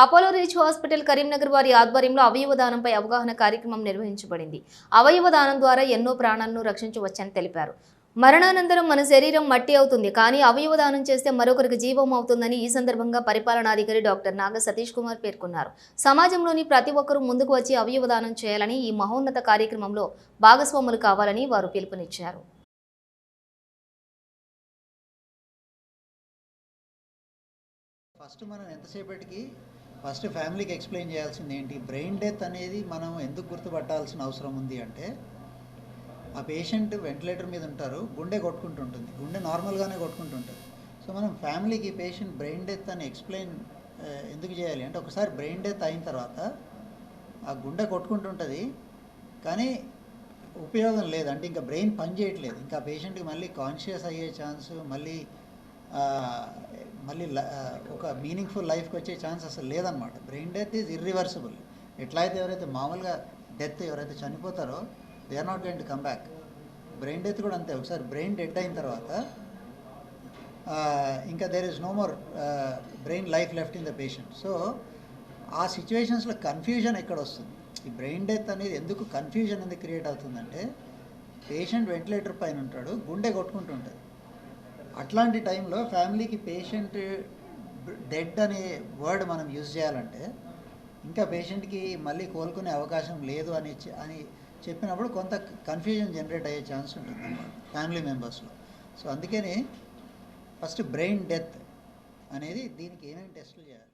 Apollo reach hospital Karimnagar వారి ఆధ్వర్యంలో అవయవ దానంపై అవగాహన కార్యక్రమం నిర్వహించబడింది. అవయవ దానం ద్వారా ఎన్నో ప్రాణాలను రక్షించవచ్చని తెలిపారు. మరణానంతరం మన శరీరం మట్టి అవుతుంది. కానీ అవయవ దానం చేస్తే మరొకరికి జీవం అవుతుందని ఈ సందర్భంగా పరిపాలనాధికారి డాక్టర్ నాగ సతీష్ కుమార్ పేర్కొన్నారు. సమాజంలోని ప్రతి ఒక్కరూ ముందుకు వచ్చి అవయవ దానం చేయాలని ఈ మహోన్నత కార్యక్రమంలో భాగస్వాములు కావాలని వారు పిలుపునిచ్చారు. ఫస్ట్ మనం ఎంతసేపటికి ఫస్ట్ ఫ్యామిలీకి ఎక్స్ప్లెయిన్ చేయాల్సింది ఏంటి? బ్రెయిన్ డెత్ అనేది మనం ఎందుకు గుర్తుపట్టాల్సిన అవసరం ఉంది అంటే ఆ పేషెంట్ వెంటిలేటర్ మీద ఉంటారు గుండె కొట్టుకుంటుంటుంది గుండె నార్మల్గానే కొట్టుకుంటుంటుంది. సో మనం ఫ్యామిలీకి పేషెంట్ బ్రెయిన్ డెత్ అని ఎక్స్ప్లెయిన్ ఎందుకు చేయాలి అంటే ఒకసారి బ్రెయిన్ డెత్ అయిన తర్వాత ఆ గుండె కొట్టుకుంటుంటుంది కానీ ఉపయోగం లేదు. అంటే ఇంకా బ్రెయిన్ పని చేయట్లేదు ఇంకా పేషెంట్కి మళ్ళీ కాన్షియస్ అయ్యే ఛాన్స్ మళ్ళీ మళ్ళీ ఒక మీనింగ్ఫుల్ లైఫ్కి వచ్చే ఛాన్స్ అసలు లేదనమాట బ్రెయిన్ డెత్ ఈజ్ ఇర్రివర్సిబుల్ ఎట్లా అయితే ఎవరైతే మామూలుగా డెత్ ఎవరైతే చనిపోతారో they are not going to come back brain death కూడా అంతే. ఒకసారి బ్రెయిన్ డెడ్ అయిన తర్వాత ఇంకా there is no more brain life left in the patient so ఆ సిచ్యువేషన్స్లో కన్ఫ్యూజన్ ఎక్కడ వస్తుంది? ఈ బ్రెయిన్ డెత్ అనేది ఎందుకు కన్ఫ్యూజన్ అనేది క్రియేట్ అవుతుందంటే పేషెంట్ వెంటిలేటర్ పైన ఉంటాడు గుండె కొట్టుకుంటుంటుంది అట్లాంటి టైంలో ఫ్యామిలీకి పేషెంట్ డెడ్ అనే వర్డ్ మనం యూజ్ చేయాలంటే ఇంకా పేషెంట్కి మళ్ళీ కోలుకునే అవకాశం లేదు అని అని చెప్పినప్పుడు కొంత కన్ఫ్యూజన్ జనరేట్ అయ్యే ఛాన్స్ ఉంటుంది అన్నమాట ఫ్యామిలీ మెంబర్స్లో. సో అందుకని ఫస్ట్ బ్రెయిన్ డెత్ అనేది దీనికి ఏమేమి టెస్టులు చేయాలి?